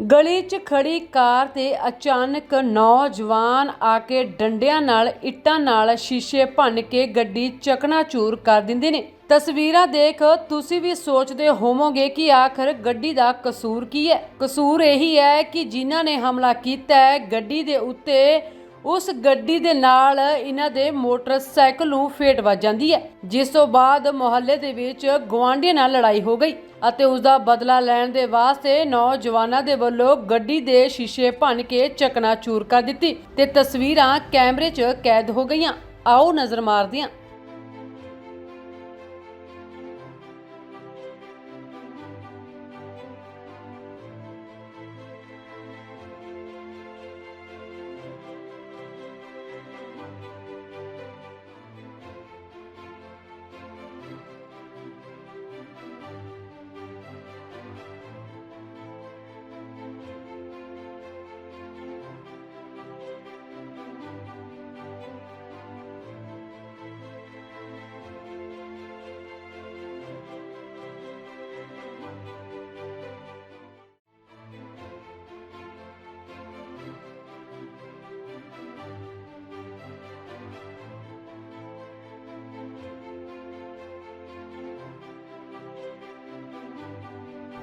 ਗਲੀ 'ਚ ਖੜੀ ਕਾਰ ਤੇ ਅਚਾਨਕ ਨੌਜਵਾਨ ਆ ਕੇ ਡੰਡਿਆਂ ਨਾਲ, ਇੱਟਾਂ ਨਾਲ ਸ਼ੀਸ਼ੇ ਭੰਨ ਕੇ ਗੱਡੀ ਚਕਨਾਚੂਰ ਕਰ ਦਿੰਦੇ ਨੇ। ਤਸਵੀਰਾਂ ਦੇਖ ਤੁਸੀਂ ਵੀ ਸੋਚਦੇ ਹੋਵੋਗੇ ਕਿ ਆਖਰ ਗੱਡੀ ਦਾ ਕਸੂਰ ਕੀ ਹੈ? ਕਸੂਰ ਇਹੀ ਹੈ ਕਿ ਜਿਨ੍ਹਾਂ ਨੇ ਹਮਲਾ ਕੀਤਾ ਹੈ, ਗੱਡੀ ਦੇ ਉੱਤੇ ਉਸ ਗੱਡੀ ਦੇ ਨਾਲ ਇਹਨਾਂ ਦੇ ਮੋਟਰਸਾਈਕਲ ਨੂੰ ਫੇਟ ਵੱਜ ਜਾਂਦੀ ਹੈ, ਜਿਸ ਤੋਂ ਬਾਅਦ ਮੁਹੱਲੇ ਦੇ ਵਿੱਚ ਗੁਆਂਢੀਆਂ ਨਾਲ ਲੜਾਈ ਹੋ ਗਈ ਅਤੇ ਉਸ ਦਾ ਬਦਲਾ ਲੈਣ ਦੇ ਵਾਸਤੇ ਨੌਜਵਾਨਾਂ ਦੇ ਵੱਲੋਂ ਗੱਡੀ ਦੇ ਸ਼ੀਸ਼ੇ ਭੰਨ ਕੇ ਚਕਨਾਚੂਰ ਕਰ ਦਿੱਤੀ ਤੇ ਤਸਵੀਰਾਂ ਕੈਮਰੇ 'ਚ ਕੈਦ ਹੋ ਗਈਆਂ। ਆਓ ਨਜ਼ਰ ਮਾਰਦੇ ਹਾਂ।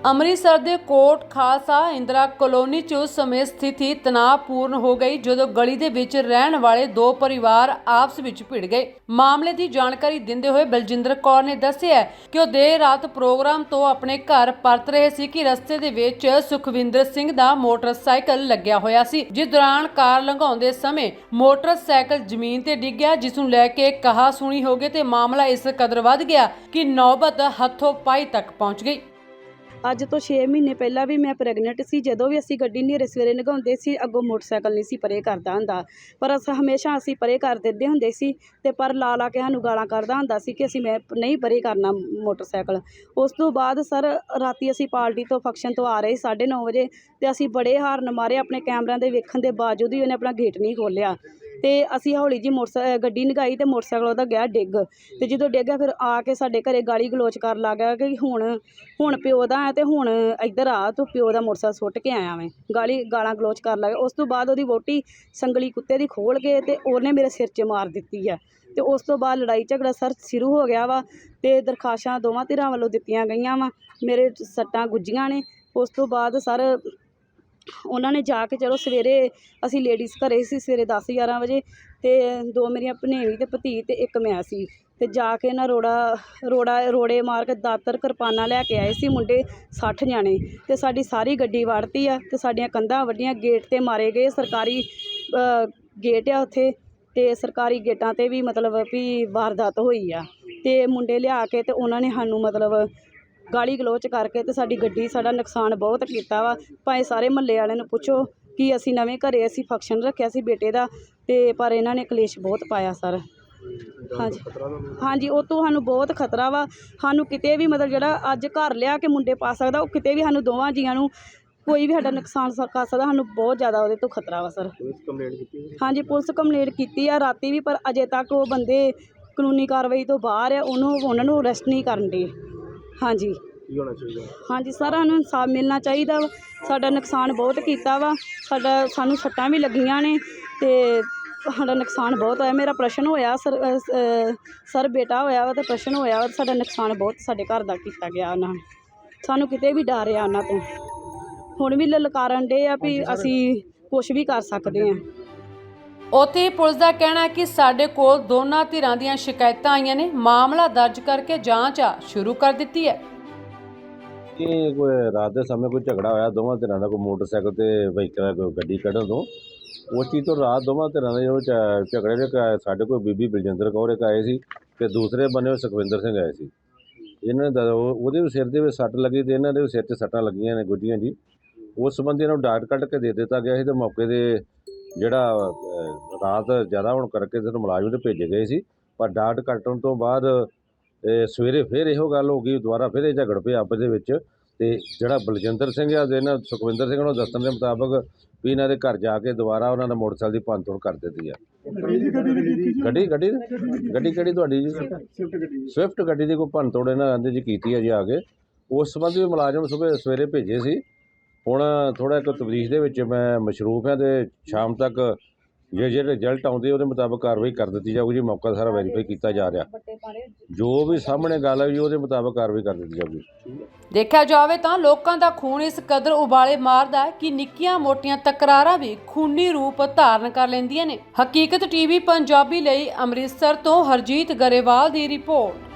ਅੰਮ੍ਰਿਤਸਰ ਦੇ ਕੋਟ ਖਾਲਸਾ ਇੰਦਰਾ ਕਲੋਨੀ 'ਚ ਉਸ ਸਮੇਂ ਸਥਿਤੀ ਤਣਾਅਪੂਰਨ ਹੋ ਗਈ ਜਦੋਂ ਗਲੀ ਦੇ ਵਿੱਚ ਰਹਿਣ ਵਾਲੇ ਦੋ ਪਰਿਵਾਰ ਆਪਸ ਵਿੱਚ ਭਿੜ ਗਏ। ਮਾਮਲੇ ਦੀ ਜਾਣਕਾਰੀ ਦਿੰਦੇ ਹੋਏ ਬਲਜਿੰਦਰ ਕੌਰ ਨੇ ਦੱਸਿਆ ਕਿ ਉਹ ਦੇਰ ਰਾਤ ਪ੍ਰੋਗਰਾਮ ਤੋਂ ਆਪਣੇ ਘਰ ਪਰਤ ਰਹੇ ਸੀ ਕਿ ਰਸਤੇ ਦੇ ਵਿੱਚ ਸੁਖਵਿੰਦਰ ਸਿੰਘ ਦਾ ਮੋਟਰਸਾਈਕਲ ਲੱਗਿਆ ਹੋਇਆ ਸੀ, ਜਿਸ ਦੌਰਾਨ ਕਾਰ ਲੰਘਾਉਂਦੇ ਸਮੇਂ ਮੋਟਰਸਾਈਕਲ ਜ਼ਮੀਨ ਤੇ ਡਿੱਗ ਗਿਆ, ਜਿਸ ਨੂੰ ਲੈ ਕੇ ਕਹਾ ਸੁਣੀ ਹੋ ਗਈ ਤੇ ਮਾਮਲਾ ਇਸ ਕਦਰ ਵੱਧ ਗਿਆ ਕਿ ਨੌਬਤ ਹੱਥੋਂ ਪਾਈ ਤੱਕ ਪਹੁੰਚ ਗਈ। ਅੱਜ ਤੋਂ 6 ਮਹੀਨੇ ਪਹਿਲਾਂ ਵੀ ਮੈਂ ਪ੍ਰੈਗਨੈਂਟ ਸੀ, ਜਦੋਂ ਵੀ ਅਸੀਂ ਗੱਡੀ ਨੇਰੇ ਸਵੇਰੇ ਨਗਾਉਂਦੇ ਸੀ, ਅੱਗੋਂ ਮੋਟਰਸਾਈਕਲ ਨਹੀਂ ਸੀ ਪਰੇ ਕਰਦਾ ਹੁੰਦਾ। ਪਰ ਅਸ, ਹਮੇਸ਼ਾ ਅਸੀਂ ਪਰੇ ਕਰ ਦਿੰਦੇ ਹੁੰਦੇ ਸੀ ਤੇ ਪਰ ਲਾ ਲਾ ਕੇ ਸਾਨੂੰ ਗਾਲਾਂ ਕੱਢਦਾ ਹੁੰਦਾ ਸੀ ਕਿ ਅਸੀਂ ਮੈਂ ਨਹੀਂ ਪਰੇ ਕਰਨਾ ਮੋਟਰਸਾਈਕਲ। ਉਸ ਤੋਂ ਬਾਅਦ ਸਰ, ਰਾਤੀ ਅਸੀਂ ਪਾਰਟੀ ਤੋਂ ਫੰਕਸ਼ਨ ਤੋਂ ਆ ਰਹੇ 9:30 ਵਜੇ ਤੇ ਅਸੀਂ ਬੜੇ ਹਾਰਨ ਮਾਰੇ, ਆਪਣੇ ਕੈਮਰਿਆਂ ਦੇ ਵੇਖਣ ਦੇ ਬਾਵਜੂਦ ਹੀ ਉਹਨੇ ਆਪਣਾ ਗੇਟ ਨਹੀਂ ਖੋਲ੍ਹਿਆ। ਤੇ ਅਸੀਂ ਹੌਲੀ ਜੀ ਮੋਟਰ ਗੱਡੀ ਨਗਾਈ ਤੇ ਮੋਟਰਸਾਈਕਲ ਉਹਦਾ ਗਿਆ ਡਿੱਗ। ਤੇ ਜਦੋਂ ਡਿੱਗਿਆ ਫਿਰ ਆ ਕੇ ਸਾਡੇ ਘਰੇ ਗਾਲੀ ਗਲੋਚ ਕਰਨ ਲੱਗ ਗਿਆ ਕਿ ਹੁਣ ਹੁਣ ਪਿਓ ਦਾ ਹੈ ਤੇ ਹੁਣ ਇੱਧਰ ਆ, ਤੂੰ ਪਿਓ ਦਾ ਮੋਟਰਸਾਈਕਲ ਸੁੱਟ ਕੇ ਆਇਆ ਮੈਂ ਗਾਲੀ, ਗਾਲਾਂ ਗਲੋਚ ਕਰਨ ਲੱਗ ਗਿਆ। ਉਸ ਤੋਂ ਬਾਅਦ ਉਹਦੀ ਵੋਟੀ ਸੰਗਲੀ ਕੁੱਤੇ ਦੀ ਖੋਲ ਕੇ ਤੇ ਉਹਨੇ ਮੇਰੇ ਸਿਰ 'ਚ ਮਾਰ ਦਿੱਤੀ ਹੈ। ਤੇ ਉਸ ਤੋਂ ਬਾਅਦ ਲੜਾਈ ਝਗੜਾ ਸਰ, ਸ਼ੁਰੂ ਹੋ ਗਿਆ ਵਾ ਤੇ ਦਰਖਾਸ਼ਾਂ ਦੋਵਾਂ ਧਿਰਾਂ ਵੱਲੋਂ ਦਿੱਤੀਆਂ ਗਈਆਂ ਵਾ। ਮੇਰੇ ਸੱਟਾਂ ਗੁੱਜੀਆਂ ਨੇ। ਉਸ ਤੋਂ ਬਾਅਦ ਸਰ ਉਹਨਾਂ ਨੇ ਜਾ ਕੇ ਚਲੋ ਸਵੇਰੇ ਅਸੀਂ ਲੇਡੀਜ਼ ਘਰੇ ਸੀ, ਸਵੇਰੇ 10 11 ਵਜੇ ਅਤੇ ਦੋ ਮੇਰੀਆਂ ਭਨੇਵੀ ਅਤੇ ਭਤੀ ਅਤੇ ਇੱਕ ਮੈਂ ਸੀ। ਅਤੇ ਜਾ ਕੇ ਨਾ ਰੋੜਾ ਰੋੜਾ, ਰੋੜੇ ਮਾਰ ਕੇ ਦਾਤਰ ਕਿਰਪਾਨਾਂ ਲੈ ਕੇ ਆਏ ਸੀ ਮੁੰਡੇ ਸੱਠ ਜਾਣੇ। ਅਤੇ ਸਾਡੀ ਸਾਰੀ ਗੱਡੀ ਵੜਤੀ ਆ ਅਤੇ ਸਾਡੀਆਂ ਕੰਧਾਂ ਵੱਡੀਆਂ ਗੇਟ ਤੇ ਮਾਰੇ ਗਏ ਸਰਕਾਰੀ ਗੇਟ ਆ ਉੱਥੇ ਅਤੇ ਸਰਕਾਰੀ ਗੇਟਾਂ ਤੇ ਵੀ ਮਤਲਬ ਵੀ ਵਾਰਦਾਤ ਹੋਈ ਆ। ਅਤੇ ਮੁੰਡੇ ਲਿਆ ਕੇ ਅਤੇ ਉਹਨਾਂ ਨੇ ਸਾਨੂੰ ਮਤਲਬ ਗਾਲੀ ਗਲੋਚ ਕਰਕੇ ਤੇ ਸਾਡੀ ਗੱਡੀ ਸਾਡਾ ਨੁਕਸਾਨ ਬਹੁਤ ਕੀਤਾ ਵਾ। ਭਾਵੇਂ ਸਾਰੇ ਮਹੱਲੇ ਵਾਲਿਆਂ ਨੂੰ ਪੁੱਛੋ ਕਿ ਅਸੀਂ ਨਵੇਂ ਘਰੇ ਅਸੀਂ ਫੰਕਸ਼ਨ ਰੱਖਿਆ ਸੀ ਬੇਟੇ ਦਾ ਤੇ ਪਰ ਇਹਨਾਂ ਨੇ ਕਲੇਸ਼ ਬਹੁਤ ਪਾਇਆ ਸਰ। ਹਾਂਜੀ। ਹਾਂਜੀ ਉਹ ਤੋਂ ਸਾਨੂੰ ਬਹੁਤ ਖਤਰਾ ਵਾ। ਸਾਨੂੰ ਕਿਤੇ ਵੀ ਮਤਲਬ ਜਿਹੜਾ ਅੱਜ ਘਰ ਲਿਆ ਕੇ ਮੁੰਡੇ ਪਾ ਸਕਦਾ ਉਹ ਕਿਤੇ ਵੀ ਸਾਨੂੰ ਦੋਵਾਂ ਜੀਆਂ ਨੂੰ ਕੋਈ ਵੀ ਸਾਡਾ ਨੁਕਸਾਨ ਸ- ਕਰ ਸਕਦਾ ਸਾਨੂੰ ਬਹੁਤ ਜ਼ਿਆਦਾ ਉਹਦੇ ਤੋਂ ਖਤਰਾ ਵਾ ਸਰ। ਪੁਲਿਸ ਕੰਪਲੇਂਟ ਕੀਤੀ ਹਾਂਜੀ ਪੁਲਿਸ ਕੰਪਲੇਂਟ ਕੀਤੀ ਆ ਰਾਤੀ ਵੀ ਪਰ ਅਜੇ ਤੱਕ ਉਹ ਬੰਦੇ ਕਾਨੂੰਨੀ ਕਾਰਵਾਈ ਤੋਂ ਬਾਹਰ ਆ ਉਹਨੂੰ ਉਹਨਾਂ ਨੂੰ ਅਰੈਸਟ ਨਹੀਂ ਕਰਨ ਦੇ। ਹਾਂਜੀ। ਕੀ ਹੋਣਾ ਚਾਹੀਦਾ? ਹਾਂਜੀ ਸਰ ਸਾਨੂੰ ਇਨਸਾਫ ਮਿਲਣਾ ਚਾਹੀਦਾ ਵਾ। ਸਾਡਾ ਨੁਕਸਾਨ ਬਹੁਤ ਕੀਤਾ ਵਾ। ਸਾਡਾ ਸਾਨੂੰ ਸੱਟਾਂ ਵੀ ਲੱਗੀਆਂ ਨੇ ਤੇ ਸਾਡਾ ਨੁਕਸਾਨ ਬਹੁਤ ਹੋਇਆ। ਮੇਰਾ ਪ੍ਰਸ਼ਨ ਹੋਇਆ ਸਰ ਅ, ਅ, ਸਰ ਬੇਟਾ ਹੋਇਆ ਵਾ ਤੇ ਪ੍ਰਸ਼ਨ ਹੋਇਆ ਵਾ ਤੇ ਸਾਡਾ ਨੁਕਸਾਨ ਬਹੁਤ ਸਾਡੇ ਘਰ ਦਾ ਕੀਤਾ ਗਿਆ ਉਹਨਾਂ ਨੇ। ਸਾਨੂੰ ਕਿਤੇ ਵੀ ਡਰ ਆ ਉਹਨਾਂ ਤੋਂ। ਹੁਣ ਵੀ ਲਲਕਾਰਨ ਦੇ ਆ ਵੀ ਅਸੀਂ ਕੁਝ ਵੀ ਕਰ ਸਕਦੇ ਹਾਂ। ਉੱਥੇ ਹੀ ਪੁਲਿਸ ਦਾ ਕਹਿਣਾ ਹੈ ਕਿ ਸਾਡੇ ਕੋਲ ਦੋਨਾਂ ਧਿਰਾਂ ਦੀਆਂ ਸ਼ਿਕਾਇਤਾਂ ਆਈਆਂ ਨੇ। ਮਾਮਲਾ ਦਰਜ ਕਰਕੇ ਜਾਂਚ ਆ, ਸ਼ੁਰੂ ਕਰ ਦਿੱਤੀ ਹੈ। ਕਿ ਕੋਈ ਰਾਤ ਦੇ ਸਮੇਂ ਕੋਈ ਝਗੜਾ ਹੋਇਆ, ਦੋਵਾਂ ਧਿਰਾਂ ਦਾ ਕੋਈ ਮੋਟਰਸਾਈਕਲ ਤੇ ਵਹੀਕਲ ਕੋਈ ਗੱਡੀ ਕੱਢਣ ਤੋਂ? ਉਸ ਚੀਜ਼ ਤੋਂ ਰਾਤ ਦੋਵਾਂ ਧਿਰਾਂ ਦੇ ਜੋ ਝ- ਝਗੜੇ ਦੇ ਕ- ਸਾਡੇ ਕੋਲ ਬੀਬੀ ਬਲਜਿੰਦਰ ਕੌਰ ਇੱਕ ਆਏ ਸੀ ਤੇ ਦੂਸਰੇ ਬੰਨੇ ਉਹ ਸੁਖਵਿੰਦਰ ਸਿੰਘ ਆਏ ਸੀ। ਇਹਨਾਂ ਦਾ ਉਹ- ਉਹਦੇ ਵੀ ਸਿਰ ਦੇ ਵਿੱਚ ਸੱਟ ਲੱਗੀ ਤੇ ਇਹਨਾਂ ਦੇ ਵੀ ਸਿਰ 'ਚ ਸੱਟਾਂ ਲੱਗੀਆਂ ਨੇ ਗੁੱਜੀਆਂ ਜੀ। ਉਸ ਸੰਬੰਧੀ ਇਹਨਾਂ ਨੂੰ ਡਾਟ ਕੱਢ ਕੇ ਦੇ ਦਿੱਤਾ ਗਿਆ ਸੀ ਤੇ ਮੌਕੇ ਦੇ ਜਿਹੜਾ ਰਾਤ ਜ਼ਿਆਦਾ ਹੋਣ ਕਰਕੇ ਤੇ ਮੁਲਾਜ਼ਮ ਤੇ ਭੇਜੇ ਗਏ ਸੀ, ਪਰ ਡਾਟ ਕੱਟਣ ਤੋਂ ਬਾਅਦ ਸਵੇਰੇ ਫਿਰ ਇਹੋ ਗੱਲ ਹੋ ਗਈ, ਦੁਬਾਰਾ ਫਿਰ ਇਹ ਝਗੜ ਪਏ ਆਪਸ ਦੇ ਵਿੱਚ। ਤੇ ਜਿਹੜਾ ਬਲਜਿੰਦਰ ਸਿੰਘ ਆ ਤੇ ਇਹਨਾਂ ਸੁਖਵਿੰਦਰ ਸਿੰਘ ਨੂੰ ਦੱਸਣ ਦੇ ਮੁਤਾਬਕ ਵੀ ਇਹਨਾਂ ਦੇ ਘਰ ਜਾ ਕੇ ਦੁਬਾਰਾ ਉਹਨਾਂ ਨੇ ਮੋਟਰਸਾਈਕਲ ਦੀ ਭੰਨ ਤੋੜ ਕਰ ਦਿੱਤੀ ਆ। ਗੱਡੀ ਗੱਡੀ ਗੱਡੀ ਕਿਹੜੀ ਤੁਹਾਡੀ ਜੀ? ਸਵਿਫਟ ਗੱਡੀ ਦੀ ਕੋਈ ਭੰਨ ਤੋੜ ਇਹਨਾਂ ਆਂਦੇ ਜੀ ਕੀਤੀ ਆ ਜੀ ਆ ਕੇ। ਉਸ ਸੰਬੰਧੀ ਵੀ ਮੁਲਾਜ਼ਮ ਸਵੇਰੇ ਸਵੇਰੇ ਭੇਜੇ ਸੀ। ਹੁਣ ਥੋੜਾ ਇੱਕ ਤਬਦੀਸ਼ ਦੇ ਵਿੱਚ ਮੈਂ ਮਸ਼ਰੂਫ ਹਾਂ ਤੇ ਸ਼ਾਮ ਤੱਕ ਜੇ ਜਿਹੜੇ ਰਿਜ਼ਲਟ ਆਉਂਦੇ ਉਹਦੇ ਮੁਤਾਬਕ ਕਾਰਵਾਈ ਕਰ ਦਿੱਤੀ ਜਾਊਗੀ ਜੀ, ਮੌਕਾ ਸਾਰਾ ਵੈਰੀਫਾਈ ਕੀਤਾ ਜਾ ਰਿਹਾ। ਜੋ ਵੀ ਸਾਹਮਣੇ ਗੱਲ ਹੈ ਜੀ, ਉਹਦੇ ਮੁਤਾਬਕ ਕਾਰਵਾਈ ਕਰ ਦਿੱਤੀ ਜਾਊਗੀ। ਦੇਖਿਆ ਜਾਵੇ ਤਾਂ ਲੋਕਾਂ ਦਾ ਖੂਨ ਇਸ ਕਦਰ ਉਬਾਲੇ ਮਾਰਦਾ ਹੈ ਕਿ ਨਿੱਕੀਆਂ ਮੋਟੀਆਂ ਤਕਰਾਰਾਂ ਵੀ ਖੂਨੀ ਰੂਪ ਧਾਰਨ ਕਰ ਲੈਂਦੀਆਂ ਨੇ। ਹਕੀਕਤ ਟੀਵੀ ਪੰਜਾਬੀ ਲਈ ਅੰਮ੍ਰਿਤਸਰ ਤੋਂ ਹਰਜੀਤ ਗਰੇਵਾਲ ਦੀ ਰਿਪੋਰਟ।